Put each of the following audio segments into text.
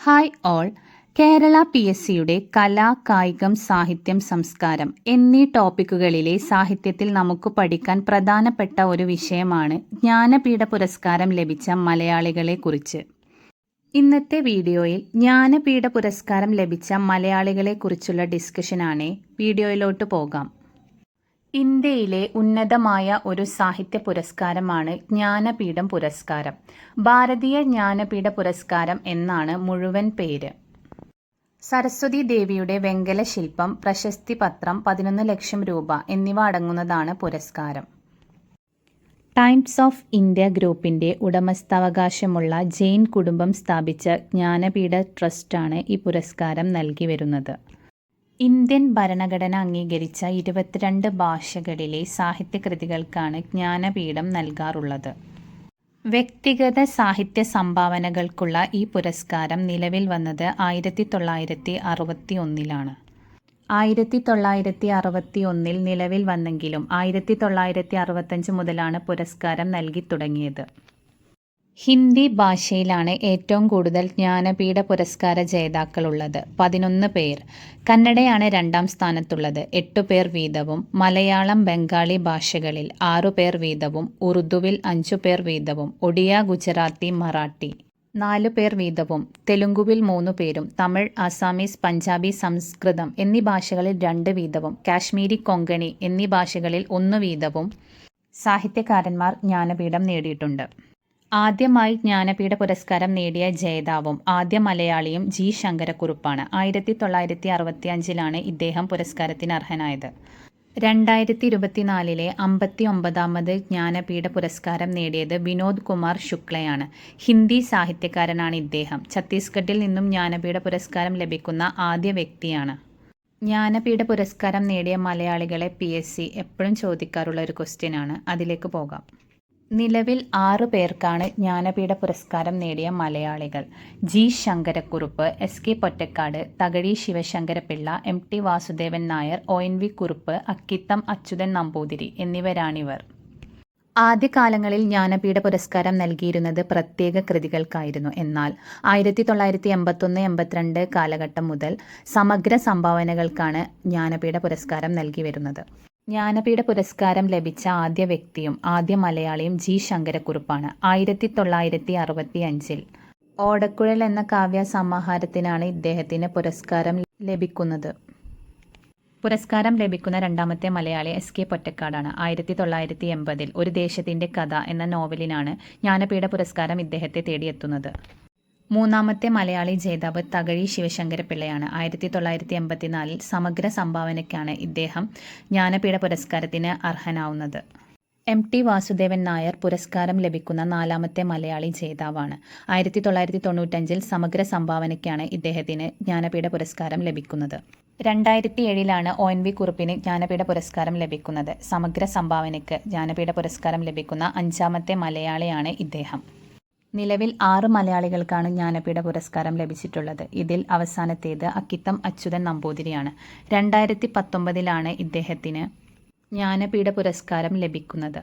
Hi all Kerala P S സിയുടെ കല കായികം സാഹിത്യം സംസ്കാരം എന്നീ ടോപ്പിക്കുകളിലെ സാഹിത്യത്തിൽ നമുക്ക് പഠിക്കാൻ പ്രധാനപ്പെട്ട ഒരു വിഷയമാണ് ജ്ഞാനപീഠ പുരസ്കാരം ലഭിച്ച മലയാളികളെ കുറിച്ച്. ഇന്നത്തെ വീഡിയോയിൽ ജ്ഞാനപീഠ പുരസ്കാരം ലഭിച്ച മലയാളികളെക്കുറിച്ചുള്ള ഡിസ്കഷനാണ് വീഡിയോയിലോട്ട് പോകാം. ഇന്ത്യയിലെ ഉന്നതമായ ഒരു സാഹിത്യ പുരസ്കാരമാണ് ജ്ഞാനപീഠം പുരസ്കാരം. ഭാരതീയ ജ്ഞാനപീഠ പുരസ്കാരം എന്നാണ് മുഴുവൻ പേര്. സരസ്വതി ദേവിയുടെ വെങ്കല ശില്പം പ്രശസ്തി പത്രം പതിനൊന്ന് ലക്ഷം രൂപ എന്നിവ അടങ്ങുന്നതാണ് പുരസ്കാരം. ടൈംസ് ഓഫ് ഇന്ത്യ ഗ്രൂപ്പിന്റെ ഉടമസ്ഥാവകാശമുള്ള ജെയിൻ കുടുംബം സ്ഥാപിച്ച ജ്ഞാനപീഠ ട്രസ്റ്റാണ് ഈ പുരസ്കാരം നൽകി വരുന്നത്. ഇന്ത്യൻ ഭരണഘടന അംഗീകരിച്ച ഇരുപത്തിരണ്ട് ഭാഷകളിലെ സാഹിത്യകൃതികൾക്കാണ് ജ്ഞാനപീഠം നൽകാറുള്ളത്. വ്യക്തിഗത സാഹിത്യ സംഭാവനകൾക്കുള്ള ഈ പുരസ്കാരം നിലവിൽ വന്നത് ആയിരത്തി തൊള്ളായിരത്തി അറുപത്തി ഒന്നിലാണ് ആയിരത്തി തൊള്ളായിരത്തി അറുപത്തി ഒന്നിൽ നിലവിൽ വന്നെങ്കിലും ആയിരത്തി തൊള്ളായിരത്തി അറുപത്തഞ്ച് മുതലാണ് പുരസ്കാരം നൽകി തുടങ്ങിയത്. ഹിന്ദി ഭാഷയിലാണ് ഏറ്റവും കൂടുതൽ ജ്ഞാനപീഠ പുരസ്കാര ജേതാക്കളുള്ളത്. പതിനൊന്ന് പേർ. കന്നഡയാണ് രണ്ടാം സ്ഥാനത്തുള്ളത്. എട്ടു പേർ വീതവും മലയാളം ബംഗാളി ഭാഷകളിൽ ആറു പേർ വീതവും ഉറുദുവിൽ അഞ്ചു പേർ വീതവും ഒഡിയ ഗുജറാത്തി മറാഠി നാലു പേർ വീതവും തെലുങ്കുവിൽ മൂന്നു പേരും തമിഴ് ആസാമീസ് പഞ്ചാബി സംസ്കൃതം എന്നീ ഭാഷകളിൽ രണ്ട് വീതവും കാശ്മീരി കൊങ്കണി എന്നീ ഭാഷകളിൽ ഒന്ന് വീതവും സാഹിത്യകാരന്മാർ ജ്ഞാനപീഠം നേടിയിട്ടുണ്ട്. ആദ്യമായി ജ്ഞാനപീഠ പുരസ്കാരം നേടിയ ജേതാവും ആദ്യ മലയാളിയും ജി ശങ്കരക്കുറുപ്പാണ്. ആയിരത്തി തൊള്ളായിരത്തി അറുപത്തി അഞ്ചിലാണ് ഇദ്ദേഹം പുരസ്കാരത്തിന് അർഹനായത്. രണ്ടായിരത്തി ഇരുപത്തിനാലിലെ അമ്പത്തി ഒമ്പതാമത് ജ്ഞാനപീഠ പുരസ്കാരം നേടിയത് വിനോദ് കുമാർ ശുക്ലയാണ്. ഹിന്ദി സാഹിത്യകാരനാണ് ഇദ്ദേഹം. ഛത്തീസ്ഗഡിൽ നിന്നും ജ്ഞാനപീഠ പുരസ്കാരം ലഭിക്കുന്ന ആദ്യ വ്യക്തിയാണ്. ജ്ഞാനപീഠ പുരസ്കാരം നേടിയ മലയാളികളെ പി എപ്പോഴും ചോദിക്കാറുള്ള ഒരു ക്വസ്റ്റ്യനാണ്. അതിലേക്ക് പോകാം. നിലവിൽ ആറു പേർക്കാണ് ജ്ഞാനപീഠ പുരസ്കാരം നേടിയ മലയാളികൾ. G. Sankarakurup S. K. Pottekkatt Thakazhi Sivasankarapillai M. T. Vasudevan Nair O. N. V. Kurup Akkitham Achuthan Namboothiri എന്നിവരാണിവർ. ആദ്യകാലങ്ങളിൽ ജ്ഞാനപീഠ പുരസ്കാരം നൽകിയിരുന്നത് പ്രത്യേക കൃതികൾക്കായിരുന്നു. എന്നാൽ ആയിരത്തി തൊള്ളായിരത്തി എൺപത്തൊന്ന് എൺപത്തിരണ്ട് കാലഘട്ടം മുതൽ സമഗ്ര സംഭാവനകൾക്കാണ് ജ്ഞാനപീഠ പുരസ്കാരം നൽകി വരുന്നത്. ജ്ഞാനപീഠ പുരസ്കാരം ലഭിച്ച ആദ്യ വ്യക്തിയും ആദ്യ മലയാളിയും ജി ശങ്കരക്കുറുപ്പാണ്. ആയിരത്തി തൊള്ളായിരത്തി അറുപത്തി അഞ്ചിൽ ഓടക്കുഴൽ എന്ന കാവ്യ സമാഹാരത്തിനാണ് ഇദ്ദേഹത്തിന് പുരസ്കാരം ലഭിക്കുന്നത്. പുരസ്കാരം ലഭിക്കുന്ന രണ്ടാമത്തെ മലയാളി എസ് കെ പൊറ്റക്കാടാണ്. ആയിരത്തി തൊള്ളായിരത്തി എൺപതിൽ ഒരു ദേശത്തിന്റെ കഥ എന്ന നോവലിനാണ് ജ്ഞാനപീഠ പുരസ്കാരം ഇദ്ദേഹത്തെ തേടിയെത്തുന്നത്. മൂന്നാമത്തെ മലയാളി ജേതാവ് തകഴി ശിവശങ്കരപിള്ളയാണ് ആയിരത്തി തൊള്ളായിരത്തി എൺപത്തിനാലിൽ സമഗ്ര സംഭാവനയ്ക്കാണ് ഇദ്ദേഹം ജ്ഞാനപീഠ പുരസ്കാരത്തിന് അർഹനാവുന്നത്. എം ടി വാസുദേവൻ നായർ പുരസ്കാരം ലഭിക്കുന്ന നാലാമത്തെ മലയാളി ജേതാവാണ്. ആയിരത്തി തൊള്ളായിരത്തി തൊണ്ണൂറ്റഞ്ചിൽ സമഗ്ര സംഭാവനയ്ക്കാണ് ഇദ്ദേഹത്തിന് ജ്ഞാനപീഠ പുരസ്കാരം ലഭിക്കുന്നത്. രണ്ടായിരത്തി ഏഴിലാണ് ഒ എൻ വി കുറുപ്പിന് ജ്ഞാനപീഠ പുരസ്കാരം ലഭിക്കുന്നത്. സമഗ്ര സംഭാവനയ്ക്ക് ജ്ഞാനപീഠ പുരസ്കാരം ലഭിക്കുന്ന അഞ്ചാമത്തെ മലയാളിയാണ് ഇദ്ദേഹം. നിലവിൽ ആറ് മലയാളികൾക്കാണ് ജ്ഞാനപീഠ പുരസ്കാരം ലഭിച്ചിട്ടുള്ളത്. ഇതിൽ അവസാനത്തേത് അക്കിത്തം അച്യുതൻ നമ്പൂതിരിയാണ്. രണ്ടായിരത്തി പത്തൊമ്പതിലാണ് ഇദ്ദേഹത്തിന് ജ്ഞാനപീഠ പുരസ്കാരം ലഭിക്കുന്നത്.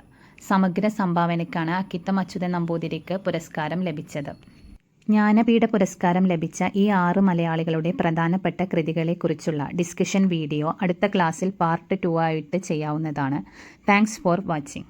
സമഗ്ര സംഭാവനയ്ക്കാണ് അക്കിത്തം അച്യുതൻ നമ്പൂതിരിക്ക് പുരസ്കാരം ലഭിച്ചത്. ജ്ഞാനപീഠ പുരസ്കാരം ലഭിച്ച ഈ ആറ് മലയാളികളുടെ പ്രധാനപ്പെട്ട കൃതികളെക്കുറിച്ചുള്ള ഡിസ്കഷൻ വീഡിയോ അടുത്ത ക്ലാസ്സിൽ പാർട്ട് ടു ആയിട്ട് ചെയ്യാവുന്നതാണ്. Thanks for watching.